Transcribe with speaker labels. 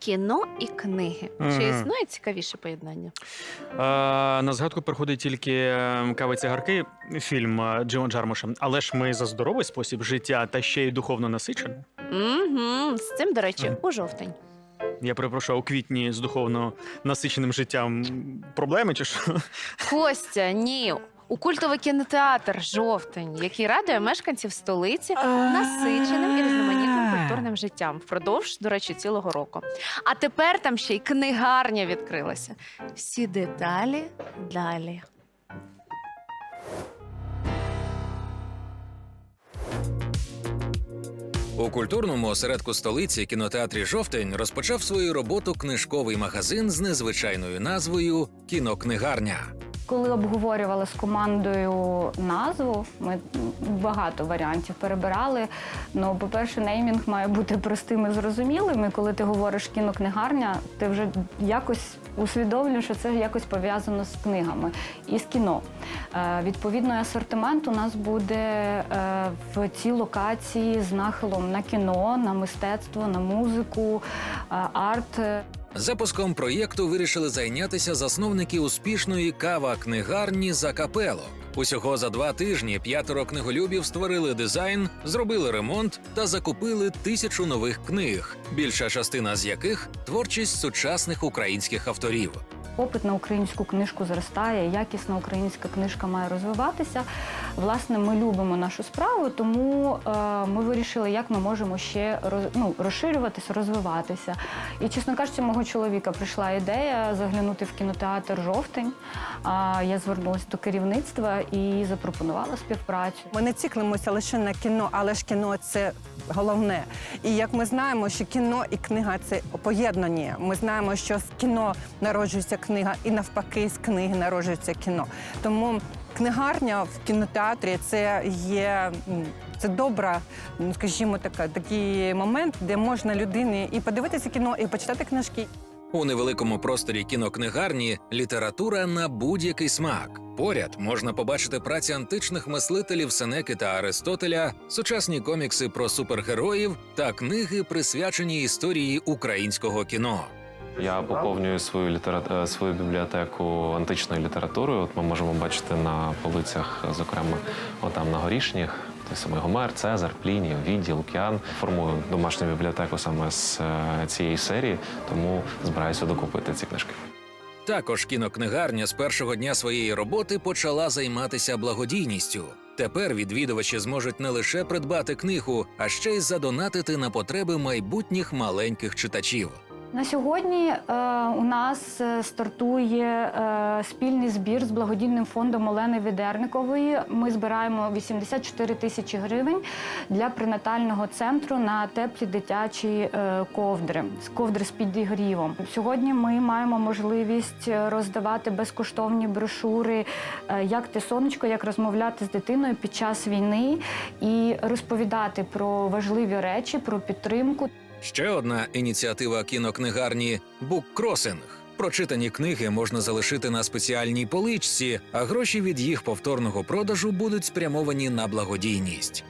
Speaker 1: кіно і книги. Чи
Speaker 2: Мгм.
Speaker 1: існує цікавіше поєднання?
Speaker 2: Е, на згадку приходить тільки е, кави цигарки, фільм е, Джима Джармуша. Але ж ми за здоровий спосіб життя та ще й духовно насичений.
Speaker 1: Угу. З цим, до речі,
Speaker 2: Мгм.
Speaker 1: у жовтень.
Speaker 2: Я перепрошую, а у квітні з духовно насиченим життям проблеми чи що?
Speaker 1: Костя, ні. У культовий кінотеатр жовтень, який радує мешканців столиці насиченим і різноманітним життям впродовж, до речі, цілого року. А тепер там ще й книгарня відкрилася. Всі деталі далі.
Speaker 3: У культурному осередку столиці кінотеатрі Жовтень розпочав свою роботу книжковий магазин з незвичайною назвою Кінокнигарня.
Speaker 4: Коли обговорювали з командою назву, ми багато варіантів перебирали. Ну, по-перше, неймінг має бути простим і зрозумілим. І коли ти говориш кінокнигарня, ти вже якось усвідомлюєш, що це якось пов'язано з книгами і з кіно. Е, відповідно, асортимент у нас буде е, в цій локації з нахилом на кіно, на мистецтво, на музику, е, арт.
Speaker 3: Запуском проєкту вирішили зайнятися засновники успішної кава книгарні за капело. Усього за два тижні п'ятеро книголюбів створили дизайн, зробили ремонт та закупили тисячу нових книг, більша частина з яких творчість сучасних українських авторів.
Speaker 4: Попит на українську книжку зростає, якісна українська книжка має розвиватися. Власне, ми любимо нашу справу, тому е, ми вирішили, як ми можемо ще ну, розширюватися, розвиватися. І, чесно кажучи, мого чоловіка прийшла ідея заглянути в кінотеатр жовтень. А я звернулася до керівництва і запропонувала співпрацю.
Speaker 5: Ми не циклимося лише на кіно, але ж кіно це головне. І як ми знаємо, що кіно і книга це поєднані. Ми знаємо, що з кіно народжується книга, і навпаки, з книги народжується кіно. Тому книгарня в кінотеатрі це є. Це добра, ну, скажімо, така такий момент, де можна людині і подивитися кіно, і почитати книжки.
Speaker 3: У невеликому просторі кінокнигарні література на будь-який смак. Поряд можна побачити праці античних мислителів Сенеки та Аристотеля, сучасні комікси про супергероїв та книги, присвячені історії українського кіно.
Speaker 6: Я поповнюю свою літера... е, свою бібліотеку античною літературою. От ми можемо бачити на полицях, зокрема, отам на горішніх. Той самий Гомер, Цезар, Пліній, Овідій, Лук'ян. Формую домашню бібліотеку саме з е, цієї серії, тому збираюся докупити ці книжки.
Speaker 3: Також кінокнигарня з першого дня своєї роботи почала займатися благодійністю. Тепер відвідувачі зможуть не лише придбати книгу, а ще й задонатити на потреби майбутніх маленьких читачів.
Speaker 4: На сьогодні е, у нас е, стартує е, спільний збір з благодійним фондом Олени Відерникової. Ми збираємо 84 тисячі гривень для пренатального центру на теплі дитячі ковдри ковдри з підігрівом. Сьогодні ми маємо можливість роздавати безкоштовні брошури, як ти сонечко, як розмовляти з дитиною під час війни і розповідати про важливі речі, про підтримку.
Speaker 3: Ще одна ініціатива кінокнигарні буккросинг. Прочитані книги можна залишити на спеціальній поличці, а гроші від їх повторного продажу будуть спрямовані на благодійність.